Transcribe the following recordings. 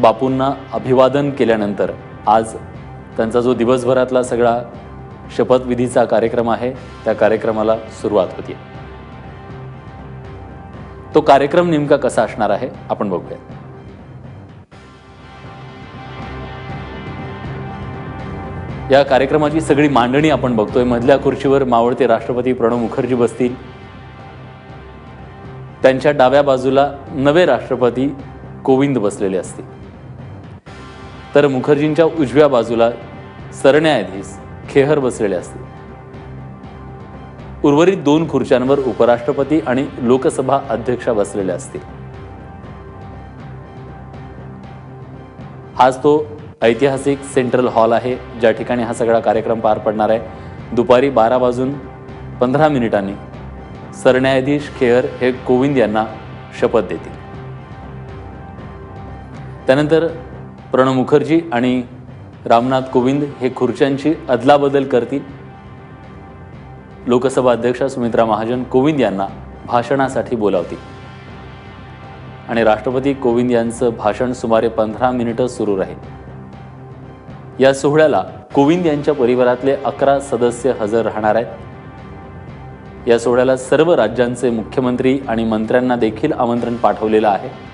बापूंना अभिवादन केल्यानंतर आज त्यांचा जो दिवसभरातला सगळा शपथविधीचा कार्यक्रम आहे त्या कार्यक्रमाला सुरुवात होती तो कार्यक्रम नेमका कसा असणार आहे आपण बघूया. या कार्यक्रमाची सगळी मांडणी आपण बघतोय. मधल्या खुर्चीवर मावळते राष्ट्रपती प्रणव मुखर्जी बसतील. त्यांच्या डाव्या बाजूला नवे राष्ट्रपती कोविंद बसलेले असतील. तर मुखर्जींच्या उजव्या बाजूला सरन्यायाधीश खेहर बसलेले असतील. उर्वरित दोन खुर्च्यांवर उपराष्ट्रपती आणि लोकसभा अध्यक्षा बसलेल्या असतील. आज तो ऐतिहासिक सेंट्रल हॉल आहे ज्या ठिकाणी हा सगळा कार्यक्रम पार पडणार आहे. दुपारी बारा वाजून पंधरा मिनिटांनी सरन्यायाधीश खेहर हे कोविंद यांना शपथ देतील. त्यानंतर प्रणव मुखर्जी आणि रामनाथ कोविंद हे खुर्च्यांची अदलाबदल करतील. लोकसभा अध्यक्षा सुमित्रा महाजन कोविंद यांना भाषणासाठी बोलावतील. आणि राष्ट्रपती कोविंद यांचं भाषण सुमारे पंधरा मिनिटं सुरू राहील. या सोहळ्याला कोविंद यांच्या परिवारातले अकरा सदस्य हजर राहणार आहेत. या सोहळ्याला सर्व राज्यांचे मुख्यमंत्री आणि मंत्र्यांना देखील आमंत्रण पाठवलेलं आहे.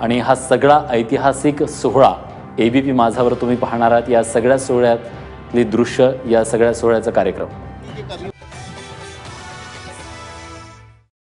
आणि हा सगळा ऐतिहासिक सोहळा ए बी पी माझावर तुम्ही पाहणार आहात या सगळ्या सोहळ्यातली दृश्य या सगळ्या सोहळ्याचा कार्यक्रम.